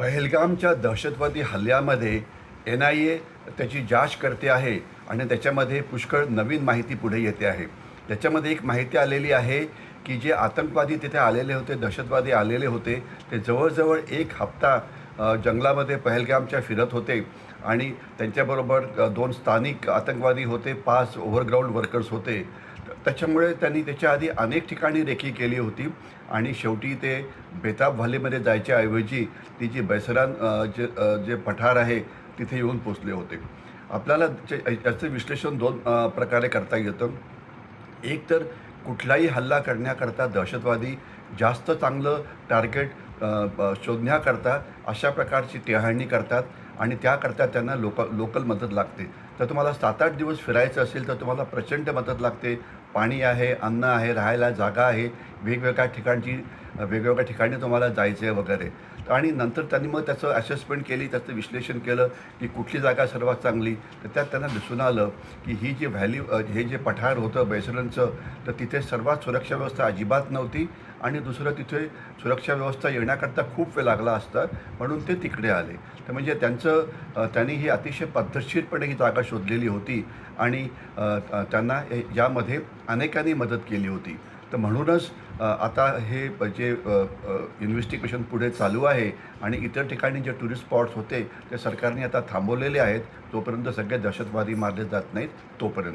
पहलगामच्या दहशतवादी हल्ल्यामध्ये N I ए त्याची जाच करते आहे आणि त्याच्यामध्ये पुष्कळ नवीन माहिती पुढे येते आहे. त्याच्यामध्ये एक माहिती आलेली आहे की जे आतंकवादी तिथे आलेले होते दहशतवादी आलेले होते ते जवळजवळ एक हप्ता जंगलामध्ये पहलगामच्या फिरत होते आणि त्यांच्याबरोबर दोन स्थानिक आतंकवादी होते पाच ओव्हरग्राऊंड वर्कर्स होते. त्याच्यामुळे त्यांनी त्याच्या आधी अनेक ठिकाणी रेकी केली होती. आणि शेवटी ते बेताब व्हॅलीमध्ये जायच्या ऐवजी ती जी बैसरान जे जे पठार आहे तिथे येऊन पोचले होते. आपल्याला याचं विश्लेषण दोन प्रकारे करता येतं. एक तर कुठलाही हल्ला करण्याकरता दहशतवादी जास्त चांगलं टार्गेट शोधण्याकरता अशा प्रकारची टेहाळणी करतात आणि त्याकरता त्यांना लोक लोकल मदत लागते. तर तुम्हाला सात आठ दिवस फिरायचं असेल तर तुम्हाला प्रचंड मदत लागते. पाणी आहे अन्न आहे राहायला जागा आहे. वेगवेगळ्या ठिकाणची वेगवेगळ्या ठिकाणी तुम्हाला जायचं आहे वगैरे आणि नंतर त्यांनी मग त्याचं असेसमेंट केली त्याचं विश्लेषण केलं की कुठली जागा सर्वात चांगली. तर त्यात त्यांना दिसून आलं की ही जी व्हॅली हे जे पठार होतं बैसरांचं तर तिथे सर्वात सुरक्षा व्यवस्था अजिबात नव्हती. आणि दुसरं तिथे सुरक्षा व्यवस्था येण्याकरता खूप वेळ लागला असता म्हणून ते तिकडे आले. तर म्हणजे त्यांचं त्यांनी ही अतिशय पद्धतशीरपणे ही जागा शोधलेली होती आणि त्यांना यामध्ये अनेकांनी मदत केली होती. तर म्हणूनच आता हे जे इन्व्हेस्टिगेशन पुढे चालू आहे आणि इतर ठिकाणी जे टुरिस्ट स्पॉट्स होते ते सरकारने आता थांबवलेले आहेत तोपर्यंत सगळे दहशतवादी मारले जात नाहीत तोपर्यंत.